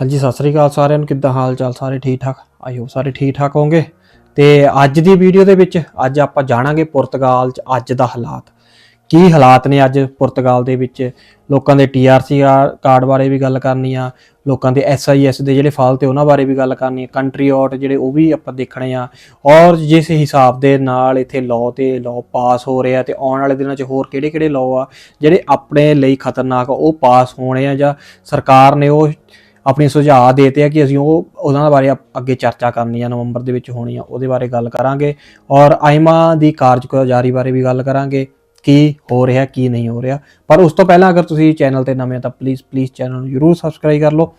ਹਾਂਜੀ, ਸਤਿ ਸ੍ਰੀ ਅਕਾਲ ਸਾਰਿਆਂ ਨੂੰ। ਕਿੱਦਾਂ ਹਾਲ ਚਾਲ? ਸਾਰੇ ਠੀਕ ਠਾਕ? ਆਈ ਹੋਪ ਸਾਰੇ ਠੀਕ ਠਾਕ ਹੋਵੋਗੇ? ਤੇ ਅੱਜ ਦੀ ਵੀਡੀਓ ਦੇ ਵਿੱਚ ਅੱਜ ਆਪਾਂ ਜਾਣਾਂਗੇ ਪੁਰਤਗਾਲ ਚ ਅੱਜ ਦਾ ਹਾਲਾਤ। ਕੀ ਹਾਲਾਤ ਨੇ ਅੱਜ ਪੁਰਤਗਾਲ ਦੇ ਵਿੱਚ? ਲੋਕਾਂ ਦੇ ਟੀਆਰਸੀ ਕਾਰਡ ਬਾਰੇ ਵੀ ਗੱਲ ਕਰਨੀ ਆ। ਲੋਕਾਂ ਦੇ ਐਸਆਈਐਸ ਦੇ ਜਿਹੜੇ ਫਾਲ ਤੇ ਉਹਨਾਂ ਬਾਰੇ ਵੀ ਗੱਲ ਕਰਨੀ ਆ। ਕੰਟਰੀ ਆਊਟ ਜਿਹੜੇ ਉਹ ਵੀ ਆਪਾਂ ਦੇਖਣੇ ਆ। ਔਰ ਜਿਸ ਹਿਸਾਬ ਦੇ ਨਾਲ ਇੱਥੇ ਲਾਅ ਤੇ ਲਾਅ ਪਾਸ ਹੋ ਰਹੇ ਆ ਤੇ ਆਉਣ ਵਾਲੇ ਦਿਨਾਂ 'ਚ ਹੋਰ ਕਿਹੜੇ-ਕਿਹੜੇ ਲਾਅ ਆ ਜਿਹੜੇ ਆਪਣੇ ਲਈ ਖਤਰਨਾਕ ਆ, ਉਹ ਪਾਸ ਹੋਣੇ ਆ ਜਾਂ ਸਰਕਾਰ ਨੇ ਉਹ ਆਪਣੇ ਸੁਝਾਅ ਦੇਤੇ ਆ ਕਿ ਅਸੀਂ ਉਹ ਉਹਨਾਂ ਬਾਰੇ ਅਪ- ਅੱਗੇ ਚਰਚਾ ਕਰਨੀ ਆ, ਨਵੰਬਰ ਦੇ ਵਿੱਚ ਹੋਣੀ ਆ, ਉਹਦੇ ਬਾਰੇ ਗੱਲ ਕਰਾਂਗੇ। ਔਰ ਆਇਮਾ ਦੀ ਕਾਰਜਗੁਜ਼ਾਰੀ ਬਾਰੇ ਵੀ ਗੱਲ ਕਰਾਂਗੇ, ਕੀ ਹੋ ਰਿਹਾ, ਕੀ ਨਹੀਂ ਹੋ ਰਿਹਾ। ਪਰ ਉਸ ਤੋਂ ਪਹਿਲਾਂ ਅਗਰ ਤੁਸੀਂ ਚੈਨਲ ਤੇ ਨਵੇਂ ਤਾਂ ਪਲੀਜ਼ ਪਲੀਜ਼ ਚੈਨਲ ਨੂੰ ਜਰੂਰ ਸਬਸਕ੍ਰਾਈਬ ਕਰ ਲਓ।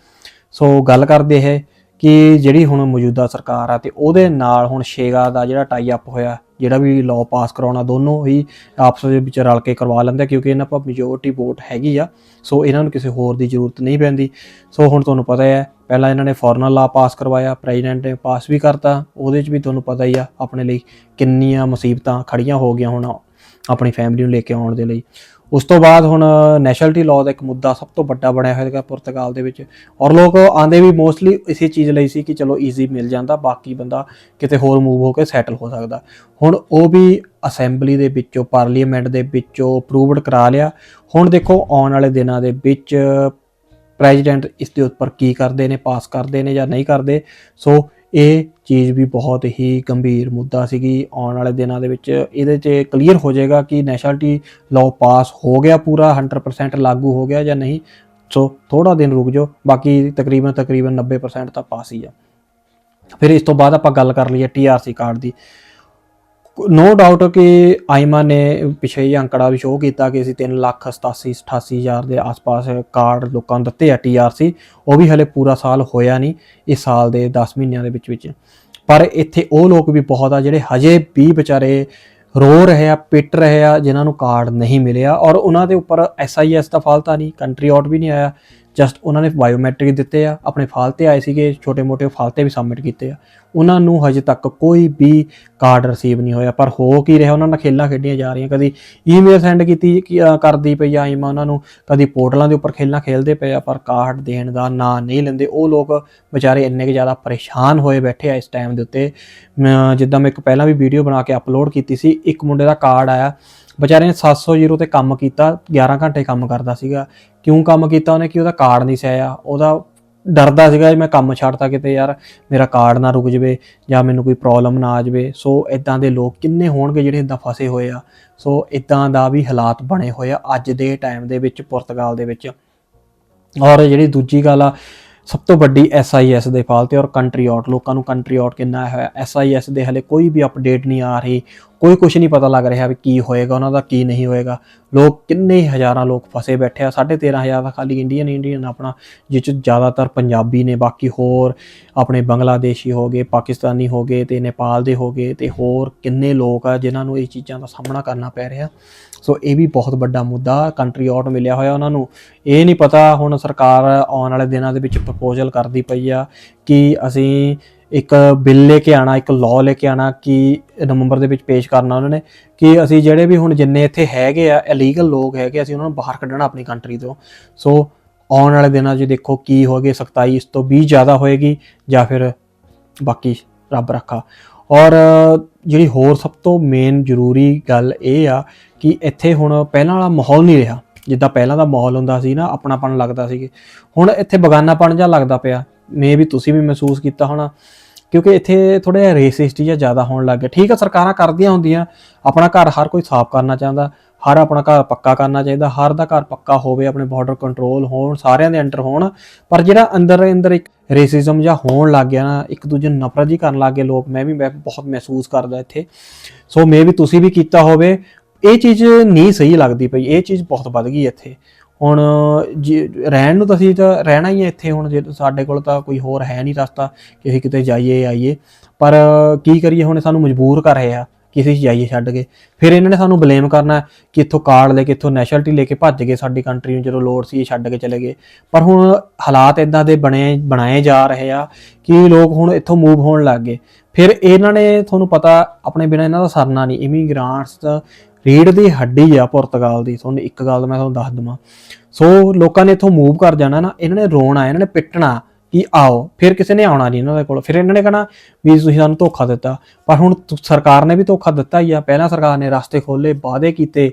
ਸੋ ਗੱਲ ਕਰਦੇ ਹੈ ਕਿ ਜਿਹੜੀ ਹੁਣ ਮੌਜੂਦਾ ਸਰਕਾਰ ਆ ਤੇ ਉਹਦੇ ਨਾਲ ਹੁਣ ਸ਼ੇਗਾ ਦਾ ਜਿਹੜਾ ਟਾਈ ਅਪ ਹੋਇਆ, ਜਿਹੜਾ ਵੀ ਲਾਅ ਪਾਸ ਕਰਾਉਣਾ, ਦੋਨੋਂ ਹੀ ਆਪਸ ਦੇ ਵਿੱਚ ਰਲ ਕੇ ਕਰਵਾ ਲੈਂਦੇ ਕਿਉਂਕਿ ਇਹਨਾਂ ਪਾ ਮੈਜੋਰਟੀ ਵੋਟ ਹੈਗੀ ਆ, ਸੋ ਇਹਨਾਂ ਨੂੰ ਕਿਸੇ ਹੋਰ ਦੀ ਜ਼ਰੂਰਤ ਨਹੀਂ ਪੈਂਦੀ। ਸੋ ਹੁਣ ਤੁਹਾਨੂੰ ਪਤਾ ਹੈ, ਪਹਿਲਾਂ ਇਹਨਾਂ ਨੇ ਫੋਰਨਲ ਲਾ ਪਾਸ ਕਰਵਾਇਆ ਪ੍ਰੈਜ਼ੀਡੈਂਟ ਨੇ ਪਾਸ ਵੀ ਕਰਤਾ, ਉਹਦੇ 'ਚ ਵੀ ਤੁਹਾਨੂੰ ਪਤਾ ਹੀ ਆ ਆਪਣੇ ਲਈ ਕਿੰਨੀਆਂ ਮੁਸੀਬਤਾਂ ਖੜੀਆਂ ਹੋ ਗਈਆਂ ਹੁਣ ਆਪਣੀ ਫੈਮਿਲੀ ਨੂੰ ਲੈ ਕੇ ਆਉਣ ਦੇ ਲਈ। ਉਸ ਤੋਂ ਬਾਅਦ ਹੁਣ ਨੈਸ਼ਨਲਿਟੀ ਲਾਅ ਦਾ ਇੱਕ ਮੁੱਦਾ ਸਭ ਤੋਂ ਵੱਡਾ ਬਣਿਆ ਹੋਇਆ ਹੈਗਾ ਪੁਰਤਗਾਲ ਦੇ ਵਿੱਚ। ਔਰ ਲੋਕ ਆਂਦੇ ਵੀ ਮੋਸਟਲੀ ਇਸੇ ਚੀਜ਼ ਲਈ ਸੀ ਕਿ ਚਲੋ ਈਜ਼ੀ ਮਿਲ ਜਾਂਦਾ, ਬਾਕੀ ਬੰਦਾ ਕਿਤੇ ਹੋਰ ਮੂਵ ਹੋ ਕੇ ਸੈਟਲ ਹੋ ਸਕਦਾ। ਹੁਣ ਉਹ ਵੀ ਅਸੈਂਬਲੀ ਦੇ ਵਿੱਚੋਂ ਪਾਰਲੀਮੈਂਟ ਦੇ ਵਿੱਚੋਂ ਅਪਰੂਵਡ ਕਰਾ ਲਿਆ। ਹੁਣ ਦੇਖੋ ਆਉਣ ਵਾਲੇ ਦਿਨਾਂ ਦੇ ਵਿੱਚ ਪ੍ਰੈਜ਼ੀਡੈਂਟ ਇਸ ਦੇ ਉੱਪਰ ਕੀ ਕਰਦੇ ਨੇ ਪਾਸ ਕਰਦੇ ਨੇ ਜਾਂ ਨਹੀਂ ਕਰਦੇ। ਸੋ ਇਹ ਚੀਜ਼ ਵੀ ਬਹੁਤ ਹੀ ਗੰਭੀਰ ਮੁੱਦਾ ਸੀਗੀ। ਆਉਣ ਵਾਲੇ ਦਿਨਾਂ ਦੇ ਵਿੱਚ ਇਹਦੇ 'ਚ ਕਲੀਅਰ ਹੋ ਜਾਏਗਾ ਕਿ ਨੈਸ਼ਨਲਿਟੀ ਲਾਅ ਪਾਸ ਹੋ ਗਿਆ ਪੂਰਾ 100% ਲਾਗੂ ਹੋ ਗਿਆ ਜਾਂ ਨਹੀਂ। ਸੋ ਥੋੜਾ ਦਿਨ ਰੁਕ ਜਾਓ, ਬਾਕੀ ਤਕਰੀਬਨ ਤਕਰੀਬਨ 90% ਤਾਂ ਪਾਸ ਹੀ ਆ। ਫਿਰ ਇਸ ਤੋਂ ਬਾਅਦ ਆਪਾਂ ਗੱਲ ਕਰ ਲਈਏ ਟੀਆਰਸੀ ਕਾਰਡ ਦੀ। ਨੋ ਡਾਊਟ ਕਿ ਆਇਮਾ ਨੇ ਪਿਛੇ ਹੀ ਅੰਕੜਾ ਵੀ ਸ਼ੋਅ ਕੀਤਾ ਕਿ ਅਸੀਂ 3 ਲੱਖ 87 88 ਹਜ਼ਾਰ ਦੇ ਆਸ-ਪਾਸ ਕਾਰਡ ਲੋਕਾਂ ਨੂੰ ਦਿੱਤੇ ਆ ਟੀਆਰਸੀ ਉਹ ਵੀ ਹਲੇ ਪੂਰਾ ਸਾਲ ਹੋਇਆ ਨਹੀਂ ਇਸ ਸਾਲ ਦੇ 10 ਮਹੀਨਿਆਂ ਦੇ ਵਿੱਚ ਵਿੱਚ। ਪਰ ਇੱਥੇ ਉਹ ਲੋਕ ਵੀ ਬਹੁਤ ਆ ਜਿਹੜੇ ਹਜੇ ਵੀ ਵਿਚਾਰੇ ਰੋ ਰਹੇ ਆ, ਪਿੱਟ ਰਹੇ ਆ, ਜਿਨ੍ਹਾਂ ਨੂੰ ਕਾਰਡ ਨਹੀਂ ਮਿਲਿਆ ਔਰ ਉਹਨਾਂ ਦੇ ਉੱਪਰ ਐਸਆਈਐਸ ਦਾ ਫਾਲਤਾ ਨਹੀਂ ਕੰਟਰੀ ਆਊਟ ਵੀ ਨਹੀਂ ਆਇਆ। ਜਸਟ ਉਹਨਾਂ ਨੇ ਬਾਇਓਮੈਟ੍ਰਿਕ ਦਿੱਤੇ ਆ, ਆਪਣੇ ਫਾਲਤੇ ਆਏ ਸੀਗੇ ਛੋਟੇ-ਮੋਟੇ ਫਾਲਤੇ ਵੀ ਸਬਮਿਟ ਕੀਤੇ ਆ। ਉਹਨਾਂ ਨੂੰ ਹਜੇ ਤੱਕ ਕੋਈ ਵੀ ਕਾਰਡ ਰਿਸੀਵ ਨਹੀਂ ਹੋਇਆ, ਪਰ ਹੋ ਕੀ ਰਿਹਾ, ਉਹਨਾਂ ਨਾਲ ਖੇਲਾਂ ਖੇਡੀਆਂ ਜਾ ਰਹੀਆਂ, ਕਦੀ ਈਮੇਲ ਸੈਂਡ ਕੀਤੀ ਕੀ- ਕਰਦੀ ਪਈ ਆ ਆਈਮਾ ਉਹਨਾਂ ਨੂੰ, ਕਦੀ ਪੋਰਟਲਾਂ ਦੇ ਉੱਪਰ ਖੇਲਾਂ ਖੇਲਦੇ ਪਏ ਆ, ਪਰ ਕਾਰਡ ਦੇਣ ਦਾ ਨਾਂ ਨਹੀਂ ਲੈਂਦੇ। ਉਹ ਲੋਕ ਵਿਚਾਰੇ ਇੰਨੇ ਕੁ ਜ਼ਿਆਦਾ ਪਰੇਸ਼ਾਨ ਹੋਏ ਬੈਠੇ ਆ ਇਸ ਟਾਈਮ ਦੇ ਉੱਤੇ। ਮੈਂ- ਜਿੱਦਾਂ ਮੈਂ ਇੱਕ ਪਹਿਲਾਂ ਵੀ ਵੀਡੀਓ ਬਣਾ ਕੇ ਅਪਲੋਡ ਕੀਤੀ ਸੀ, ਇੱਕ ਮੁੰਡੇ ਦਾ ਕਾਰਡ ਆਇਆ ਵਿਚਾਰੇ ਨੇ 700 ਯੂਰੋ ਤੇ ਕੰਮ ਕੀਤਾ 11 ਘੰਟੇ ਕੰਮ ਕਰਦਾ ਸੀਗਾ। ਕਿਉਂ ਕੰਮ ਕੀਤਾ ਉਹਨੇ? ਕਿ ਉਹਦਾ ਕਾਰਡ ਨਹੀਂ ਸੀ ਉਹਦਾ ਡਰਦਾ ਸੀਗਾ ਮੈਂ ਕੰਮ ਛੱਡਤਾ ਕਿਤੇ, ਯਾਰ ਮੇਰਾ ਕਾਰਡ ਨਾ ਰੁਕ ਜਵੇ ਜਾਂ ਮੈਨੂੰ ਕੋਈ ਪ੍ਰੋਬਲਮ ਨਾ ਆ ਜਵੇ। ਸੋ ਇਦਾਂ ਦੇ ਲੋਕ ਕਿੰਨੇ ਹੋਣਗੇ ਜਿਹੜੇ ਇਦਾਂ ਫਸੇ ਹੋਏ ਆ। ਸੋ ਇਦਾਂ ਦਾ ਵੀ ਹਾਲਾਤ ਬਣੇ ਹੋਏ ਆ ਅੱਜ ਦੇ ਟਾਈਮ ਦੇ ਵਿੱਚ, ਪੁਰਤਗਾਲ ਦੇ ਵਿੱਚ। ਔਰ ਜਿਹੜੀ ਦੂਜੀ ਗੱਲ ਆ, ਸਭ ਤੋਂ ਵੱਡੀ ਐਸਆਈਐਸ ਦੇ ਫਾਲ ਤੇ ਔਰ ਕੰਟਰੀ ਆਊਟ ਲੋਕਾਂ ਨੂੰ ਕੰਟਰੀ ਆਊਟ ਕਿੰਨਾ ਹੋਇਆ ਐਸਆਈਐਸ ਦੇ ਹਲੇ ਕੋਈ ਵੀ ਅਪਡੇਟ ਨਹੀਂ ਆ ਰਹੀ। ਕੋਈ ਕੁਝ ਨਹੀਂ ਪਤਾ ਲੱਗ ਰਿਹਾ ਵੀ ਕੀ ਹੋਏਗਾ, ਉਹਨਾਂ ਦਾ ਕੀ ਨਹੀਂ ਹੋਏਗਾ। ਲੋਕ ਕਿੰਨੇ ਹਜ਼ਾਰਾਂ ਲੋਕ ਫਸੇ ਬੈਠੇ ਆ 13500 ਦਾ ਖਾਲੀ ਇੰਡੀਅਨ ਇੰਡੀਅਨ ਆਪਣਾ ਜਿਸ 'ਚ ਜ਼ਿਆਦਾਤਰ ਪੰਜਾਬੀ ਨੇ, ਬਾਕੀ ਹੋਰ ਆਪਣੇ ਬੰਗਲਾਦੇਸ਼ੀ ਹੋ ਗਏ, ਪਾਕਿਸਤਾਨੀ ਹੋ ਗਏ ਤੇ ਨੇਪਾਲ ਦੇ ਹੋ ਗਏ ਤੇ ਹੋਰ ਕਿੰਨੇ ਲੋਕ ਆ ਜਿਨ੍ਹਾਂ ਨੂੰ ਇਹ ਚੀਜ਼ਾਂ ਦਾ ਸਾਹਮਣਾ ਕਰਨਾ ਪੈ ਰਿਹਾ। ਸੋ ਇਹ ਵੀ ਬਹੁਤ ਵੱਡਾ ਮੁੱਦਾ ਕੰਟਰੀ ਆਊਟ ਮਿਲਿਆ ਹੋਇਆ ਉਹਨਾਂ ਨੂੰ। ਇਹ ਨਹੀਂ ਪਤਾ ਹੁਣ ਸਰਕਾਰ ਆਉਣ ਵਾਲੇ ਦਿਨਾਂ ਦੇ ਵਿੱਚ ਪ੍ਰਪੋਜ਼ਲ ਕਰਦੀ ਪਈ ਆ ਕਿ ਅਸੀਂ ਇੱਕ ਬਿੱਲ ਲੈ ਕੇ ਆਣਾ, ਇੱਕ ਲਾਅ ਲੈ ਕੇ ਆਣਾ ਕਿ ਨਵੰਬਰ ਦੇ ਵਿੱਚ ਪੇਸ਼ ਕਰਨਾ ਉਹਨਾਂ ਨੇ ਕਿ ਅਸੀਂ ਜਿਹੜੇ ਵੀ ਹੁਣ ਜਿੰਨੇ ਇੱਥੇ ਹੈਗੇ ਆ ਇਲੀਗਲ ਲੋਕ ਹੈਗੇ, ਅਸੀਂ ਉਹਨਾਂ ਨੂੰ ਬਾਹਰ ਕੱਢਣਾ ਆਪਣੀ ਕੰਟਰੀ ਤੋਂ। ਸੋ ਆਉਣ ਵਾਲੇ ਦਿਨਾਂ 'ਚ ਦੇਖੋ ਕੀ ਹੋਗੇ ਸਖਤਾਈ ਇਸ ਤੋਂ ਵੀ ਜ਼ਿਆਦਾ ਹੋਏਗੀ ਜਾਂ ਫਿਰ ਬਾਕੀ ਰੱਬ ਰੱਖਾ। ਔਰ ਜਿਹੜੀ ਹੋਰ ਸਭ ਤੋਂ ਮੇਨ ਜ਼ਰੂਰੀ ਗੱਲ ਇਹ ਆ ਕਿ ਇੱਥੇ ਹੁਣ ਪਹਿਲਾਂ ਵਾਲਾ ਮਾਹੌਲ ਨਹੀਂ ਰਿਹਾ। ਜਿੱਦਾਂ ਪਹਿਲਾਂ ਦਾ ਮਾਹੌਲ ਹੁੰਦਾ ਸੀ ਨਾ, ਆਪਣਾਪਣ ਲੱਗਦਾ ਸੀ। ਹੁਣ ਇੱਥੇ ਬਗਾਨਾਪਣ ਜਿਹਾ ਲੱਗਦਾ ਪਿਆ। ਮੇ ਵੀ ਤੁਸੀਂ ਵੀ ਮਹਿਸੂਸ ਕੀਤਾ ਹੋਣਾ। ਕਿਉਂਕਿ ਇੱਥੇ ਥੋੜਾ ਰੇਸਿਸਟ ਜਿਹਾ ਜ਼ਿਆਦਾ ਹੋਣ ਲੱਗ ਗਿਆ ਠੀਕ ਆ, ਸਰਕਾਰਾਂ ਕਰਦੀਆਂ ਹੁੰਦੀਆਂ, ਆਪਣਾ ਘਰ ਹਰ ਕੋਈ ਸਾਫ਼ ਕਰਨਾ ਚਾਹੁੰਦਾ, ਹਰ ਆਪਣਾ ਘਰ ਪੱਕਾ ਕਰਨਾ ਚਾਹੀਦਾ, ਹਰ ਦਾ ਘਰ ਪੱਕਾ ਹੋਵੇ, ਆਪਣੇ ਬਾਰਡਰ ਕੰਟਰੋਲ ਹੋਣ, ਸਾਰਿਆਂ ਦੇ ਅੰਡਰ ਹੋਣ, ਪਰ ਜਿਹੜਾ ਅੰਦਰ ਅੰਦਰ ਇੱਕ ਰੇਸਿਜ਼ਮ ਜਾਂ ਹੋਣ ਲੱਗ ਗਿਆ ਨਾ, ਇੱਕ ਦੂਜੇ ਨੂੰ ਨਫ਼ਰਤ ਜੀ ਕਰਨ ਲੱਗ ਗਏ ਲੋਕ, ਮੈਂ ਵੀ ਮੈਂ ਬਹੁਤ ਮਹਿਸੂਸ ਕਰਦਾ ਇੱਥੇ। ਸੋ ਮੇ ਵੀ ਤੁਸੀਂ ਵੀ ਕੀਤਾ ਹੋਵੇ, ਇਹ ਚੀਜ਼ ਨਹੀਂ ਸਹੀ ਲੱਗਦੀ ਪਈ, ਇਹ ਚੀਜ਼ ਬਹੁਤ ਵੱਧ ਗਈ ਇੱਥੇ। ਹੁਣ ਜੇ ਰਹਿਣ ਨੂੰ ਤਾਂ ਅਸੀਂ ਤਾਂ ਰਹਿਣਾ ਹੀ ਹੈ ਇੱਥੇ ਹੁਣ, ਜੇ ਸਾਡੇ ਕੋਲ ਤਾਂ ਕੋਈ ਹੋਰ ਹੈ ਨਹੀਂ ਰਸਤਾ ਕਿ ਅਸੀਂ ਕਿਤੇ ਜਾਈਏ, ਆਈਏ। ਪਰ ਕੀ ਕਰੀਏ, ਹੁਣ ਸਾਨੂੰ ਮਜਬੂਰ ਕਰ ਰਹੇ ਆ ਕਿ ਅਸੀਂ ਜਾਈਏ ਛੱਡ ਕੇ। ਫਿਰ ਇਹਨਾਂ ਨੇ ਸਾਨੂੰ ਬਲੇਮ ਕਰਨਾ ਕਿ ਇੱਥੋਂ ਕਾਰਡ ਲੈ ਕੇ, ਇੱਥੋਂ ਨੈਸ਼ਨਲਟੀ ਲੈ ਕੇ ਭੱਜ ਗਏ ਸਾਡੀ ਕੰਟਰੀ ਨੂੰ, ਜਦੋਂ ਲੋੜ ਸੀ ਇਹ ਛੱਡ ਕੇ ਚਲੇ ਗਏ। ਪਰ ਹੁਣ ਹਾਲਾਤ ਇਦਾਂ ਦੇ ਬਣੇ, ਬਣਾਏ ਜਾ ਰਹੇ ਆ ਕਿ ਲੋਕ ਹੁਣ ਇੱਥੋਂ ਮੂਵ ਹੋਣ ਲੱਗ ਗਏ। ਫਿਰ ਇਹਨਾਂ ਨੇ, ਤੁਹਾਨੂੰ ਪਤਾ, ਆਪਣੇ ਬਿਨਾਂ ਇਹਨਾਂ ਦਾ ਸਰਨਾ ਨਹੀਂ। ਇਮੀਗ੍ਰਾਂਟਸ ਦਾ ਰੀੜ ਦੀ ਹੱਡੀ ਆ ਪੁਰਤਗਾਲ ਦੀ, ਤੁਹਾਨੂੰ ਇੱਕ ਗੱਲ ਮੈਂ ਤੁਹਾਨੂੰ ਦੱਸ ਦਵਾਂ। ਸੋ ਲੋਕਾਂ ਨੇ ਇੱਥੋਂ ਮੂਵ ਕਰ ਜਾਣਾ ਨਾ, ਇਹਨਾਂ ਨੇ ਰੋਣਾ, ਇਹਨਾਂ ਨੇ ਪਿੱਟਣਾ ਕਿ ਆਓ, ਫਿਰ ਕਿਸੇ ਨੇ ਆਉਣਾ ਨਹੀਂ ਇਹਨਾਂ ਦੇ ਕੋਲ। ਫਿਰ ਇਹਨਾਂ ਨੇ ਕਹਣਾ ਵੀ ਤੁਸੀਂ ਸਾਨੂੰ ਧੋਖਾ ਦਿੱਤਾ। ਪਰ ਹੁਣ ਸਰਕਾਰ ਨੇ ਵੀ ਧੋਖਾ ਦਿੱਤਾ ਹੀ ਆ। ਪਹਿਲਾਂ ਸਰਕਾਰ ਨੇ ਰਸਤੇ ਖੋਲੇ ਵਾਅਦੇ ਕੀਤੇ।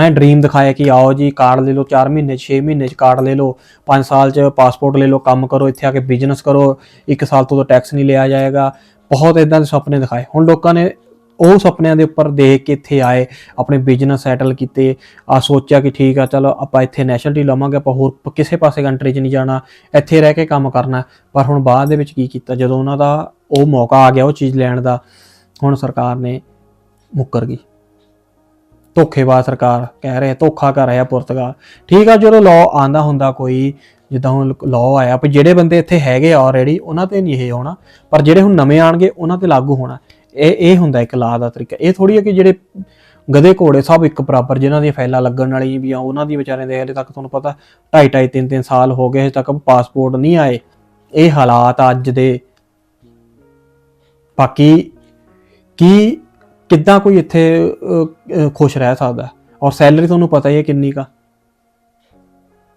ਐ ਡ੍ਰੀਮ ਦਿਖਾਇਆ ਕਿ ਆਓ ਜੀ, ਕਾਰਡ ਲੈ ਲਓ 4 ਮਹੀਨੇ 6 ਮਹੀਨੇ ਚ ਕਾਰਡ ਲੈ ਲਓ 5 ਸਾਲ ਚ ਪਾਸਪੋਰਟ ਲੈ ਲਓ, ਕੰਮ ਕਰੋ, ਇੱਥੇ ਆ ਕੇ ਬਿਜ਼ਨਸ ਕਰੋ 1 ਸਾਲ ਤੋਂ ਟੈਕਸ ਨਹੀਂ ਲਿਆ ਜਾਏਗਾ। ਬਹੁਤ ਇਦਾਂ ਦੇ ਸੁਪਨੇ ਦਿਖਾਏ। ਹੁਣ ਲੋਕਾਂ ਨੇ ਉਹ ਸੁਪਨਿਆਂ ਦੇ ਉੱਪਰ ਦੇਖ ਕੇ ਇੱਥੇ ਆਏ, ਆਪਣੇ ਬਿਜ਼ਨਸ ਸੈਟਲ ਕੀਤੇ। ਆ ਸੋਚਿਆ ਕਿ ਠੀਕ ਆ, ਚਲੋ ਆਪਾਂ ਇੱਥੇ ਨੈਸ਼ਨਲਿਟੀ ਲਵਾਂਗੇ, ਆਪਾਂ ਹੋਰ ਕਿਸੇ ਪਾਸੇ ਕੰਟਰੀ 'ਚ ਨਹੀਂ ਜਾਣਾ, ਇੱਥੇ ਰਹਿ ਕੇ ਕੰਮ ਕਰਨਾ। ਪਰ ਹੁਣ ਬਾਅਦ ਦੇ ਵਿੱਚ ਕੀ ਕੀਤਾ, ਜਦੋਂ ਉਹਨਾਂ ਦਾ ਉਹ ਮੌਕਾ ਆ ਗਿਆ ਉਹ ਚੀਜ਼ ਲੈਣ ਦਾ, ਹੁਣ ਸਰਕਾਰ ਨੇ ਮੁੱਕਰ ਗਈ। ਧੋਖੇਬਾਜ਼ ਸਰਕਾਰ ਕਹਿ ਰਹੇ, ਧੋਖਾ ਕਰ ਰਿਹਾ ਪੁਰਤਗਾਲ। ਠੀਕ ਆ, ਜਦੋਂ ਲਾਅ ਆਂਦਾ ਹੁੰਦਾ ਕੋਈ, ਜਿੱਦਾਂ ਹੁਣ ਲਾਅ ਆਇਆ ਪਰ ਜਿਹੜੇ ਬੰਦੇ ਇੱਥੇ ਹੈਗੇ ਆਲਰੇਡੀ ਉਹਨਾਂ ਤੇ ਨਹੀਂ ਇਹ ਹੋਣਾ। ਪਰ ਜਿਹੜੇ ਹੁਣ ਨਵੇਂ ਆਣਗੇ ਉਹਨਾਂ ਤੇ ਲਾਗੂ ਹੋਣਾ। ਇਹ ਇਹ ਹੁੰਦਾ ਇੱਕ ਲਾਅ ਦਾ ਤਰੀਕਾ। ਇਹ ਥੋੜੀ ਹੈ ਕਿ ਜਿਹੜੇ ਗਧੇ ਘੋੜੇ ਸਭ ਇੱਕ ਬਰਾਬਰ, ਜਿਨ੍ਹਾਂ ਦੀਆਂ ਫਾਈਲਾਂ ਲੱਗਣ ਵਾਲੀ ਵੀ ਆ, ਉਹਨਾਂ ਦੀ ਵਿਚਾਰਿਆਂ ਦੇ ਹਲੇ ਤੱਕ ਤੁਹਾਨੂੰ ਪਤਾ 2.5 2.5 3 3 ਸਾਲ ਹੋ ਗਏ, ਹਜੇ ਤੱਕ ਪਾਸਪੋਰਟ ਨਹੀਂ ਆਏ। ਇਹ ਹਾਲਾਤ ਅੱਜ ਦੇ। ਬਾਕੀ ਕੀ ਕਿੱਦਾਂ ਕੋਈ ਇੱਥੇ ਖੁਸ਼ ਰਹਿ ਸਕਦਾ? ਔਰ ਸੈਲਰੀ ਤੁਹਾਨੂੰ ਪਤਾ ਹੀ ਹੈ ਕਿੰਨੀ ਕਾ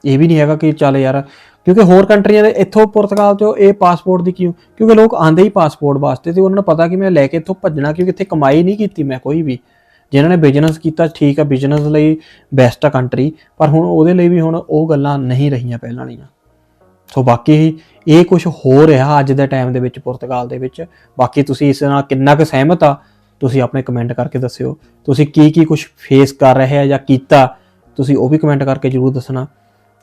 ਇਹ ਵੀ ਨਹੀਂ ਹੈਗਾ ਕਿ ਚੱਲ ਯਾਰ ਕਿਉਂਕਿ ਹੋਰ ਕੰਟਰੀਆਂ ਦੇ ਇੱਥੋਂ ਪੁਰਤਗਾਲ ਤੋਂ ਇਹ ਪਾਸਪੋਰਟ ਦੀ ਕਿਉਂ ਕਿਉਂਕਿ ਲੋਕ ਆਂਦੇ ਹੀ ਪਾਸਪੋਰਟ ਵਾਸਤੇ ਤੇ ਉਹਨਾਂ ਨੂੰ ਪਤਾ ਕਿ ਮੈਂ ਲੈ ਕੇ ਇੱਥੋਂ ਭੱਜਣਾ ਕਿਉਂਕਿ ਇੱਥੇ ਕਮਾਈ ਨਹੀਂ ਕੀਤੀ ਮੈਂ ਕੋਈ ਵੀ। ਜਿਨ੍ਹਾਂ ਨੇ ਬਿਜ਼ਨਸ ਕੀਤਾ, ਠੀਕ ਆ ਬਿਜ਼ਨਸ ਲਈ ਬੈਸਟ ਆ ਕੰਟਰੀ ਪਰ ਹੁਣ ਉਹਦੇ ਲਈ ਵੀ ਹੁਣ ਉਹ ਗੱਲਾਂ ਨਹੀਂ ਰਹੀਆਂ ਪਹਿਲਾਂ ਵਾਲੀਆਂ। ਸੋ ਬਾਕੀ ਇਹ ਕੁਝ ਹੋ ਰਿਹਾ ਅੱਜ ਦੇ ਟਾਈਮ ਦੇ ਵਿੱਚ ਪੁਰਤਗਾਲ ਦੇ ਵਿੱਚ। ਬਾਕੀ ਤੁਸੀਂ ਇਸ ਨਾਲ ਕਿੰਨਾ ਕੁ ਸਹਿਮਤ ਆ, ਤੁਸੀਂ ਆਪਣੇ ਕਮੈਂਟ ਕਰਕੇ ਦੱਸਿਓ। ਤੁਸੀਂ ਕੀ ਕੀ ਕੁਝ ਫੇਸ ਕਰ ਰਹੇ ਆ ਜਾਂ ਕੀਤਾ, ਤੁਸੀਂ ਉਹ ਵੀ ਕਮੈਂਟ ਕਰਕੇ ਜਰੂਰ ਦੱਸਣਾ।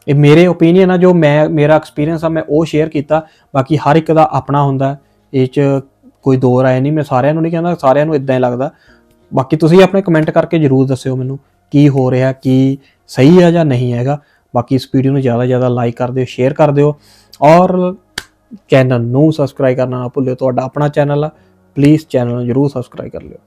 ਇਹ ਮੇਰੇ ਓਪੀਨੀਅਨ ਆ, ਜੋ ਮੈਂ, ਮੇਰਾ ਐਕਸਪੀਰੀਅੰਸ ਆ, ਮੈਂ ਉਹ ਸ਼ੇਅਰ ਕੀਤਾ। ਬਾਕੀ ਹਰ ਇੱਕ ਦਾ ਆਪਣਾ ਹੁੰਦਾ ਇਹ ਚ ਕੋਈ ਦੋ ਰਾਏ ਨਹੀਂ, ਮੈਂ ਸਾਰਿਆਂ ਨੂੰ ਨਹੀਂ ਕਹਿੰਦਾ, ਸਾਰਿਆਂ ਨੂੰ ਇਦਾਂ ਹੀ ਲੱਗਦਾ। ਬਾਕੀ ਤੁਸੀਂ ਆਪਣੇ ਕਮੈਂਟ ਕਰਕੇ ਜਰੂਰ ਦੱਸਿਓ ਮੈਨੂੰ, ਕੀ ਹੋ ਰਿਹਾ, ਕੀ ਸਹੀ ਹੈ ਜਾਂ ਨਹੀਂ ਹੈਗਾ। ਬਾਕੀ ਇਸ ਵੀਡੀਓ ਨੂੰ ਜ਼ਿਆਦਾ ਜ਼ਿਆਦਾ ਲਾਈਕ ਕਰ ਦਿਓ ਸ਼ੇਅਰ ਕਰ ਦਿਓ। ਔਰ ਚੈਨਲ ਨੂੰ ਸਬਸਕ੍ਰਾਈਬ ਕਰਨਾ ਨਾ ਭੁੱਲਿਓ, ਤੁਹਾਡਾ ਆਪਣਾ ਚੈਨਲ ਆ। ਪਲੀਜ਼ ਚੈਨਲ ਨੂੰ ਜਰੂਰ ਸਬਸਕ੍ਰਾਈਬ ਕਰ ਲਿਓ।